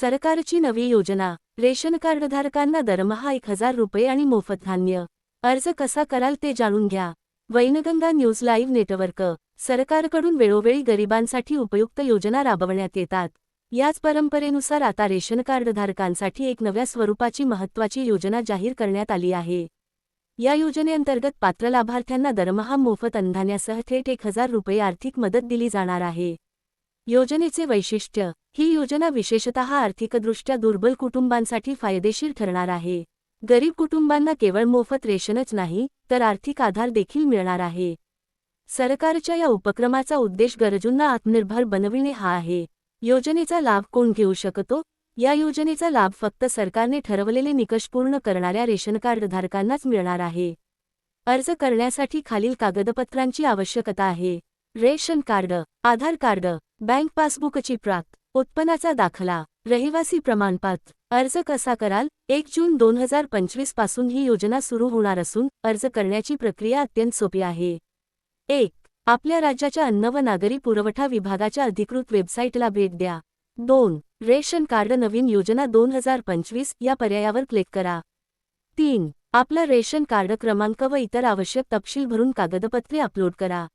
सरकारची नवी योजना रेशन कार्डधारकांना दरमहा एक हजार रुपये आणि मोफत धान्य. अर्ज कसा कराल ते जाणून घ्या. वैनगंगा न्यूज लाईव्ह नेटवर्क सरकारकडून वेळोवेळी गरिबांसाठी उपयुक्त योजना राबवण्यात येतात. याच परंपरेनुसार आता रेशन कार्डधारकांसाठी एक नव्या स्वरूपाची महत्त्वाची योजना जाहीर करण्यात आली आहे. या योजनेअंतर्गत पात्र लाभार्थ्यांना दरमहा मोफत अन्नधान्यासह थेट एक हजार रुपये आर्थिक मदत दिली जाणार आहे. योजनेचे वैशिष्ट्य ही योजना विशेषतः आर्थिकदृष्ट्या दुर्बल कुटुंबांसाठी फायदेशीर ठरणार आहे. गरीब कुटुंबांना केवळ मोफत रेशनच नाही तर आर्थिक आधार देखील मिळणार आहे. सरकारच्या या उपक्रमाचा उद्देश गरजूंना आत्मनिर्भर बनविणे हा आहे. योजनेचा लाभ कोण घेऊ शकतो? या योजनेचा लाभ फक्त सरकारने ठरवलेले निकष पूर्ण करणाऱ्या रेशन कार्डधारकांनाच मिळणार आहे. अर्ज करण्यासाठी खालील कागदपत्रांची आवश्यकता आहे. Ration card Aadhaar card bank पासबुकची प्रात उत्पन्नाचा दाखला रहिवासी प्रमाणपत्र अर्ज कसा कराल? एक जून दोन हजार पंचवीसपासून ही योजना सुरू होणार असून अर्ज करण्याची प्रक्रिया अत्यंत सोपी आहे. एक आपल्या राज्याच्या अन्न व नागरी पुरवठा विभागाच्या अधिकृत वेबसाईटला भेट द्या. दोन रेशन कार्ड नवीन योजना दोन हजार पंचवीस या पर्यायावर क्लिक करा. तीन आपला रेशन कार्ड क्रमांक व इतर आवश्यक तपशील भरून कागदपत्रे अपलोड करा.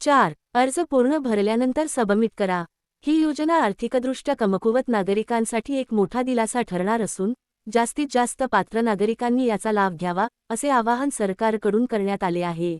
चार अर्ज पूर्ण भरल्यानंतर सबमिट करा. ही योजना आर्थिकदृष्ट्या कमकुवत नागरिकांसाठी एक मोठा दिलासा ठरणार असून जास्तीत जास्त पात्र नागरिकांनी याचा लाभ घ्यावा असे आवाहन सरकारकडून करण्यात आले आहे.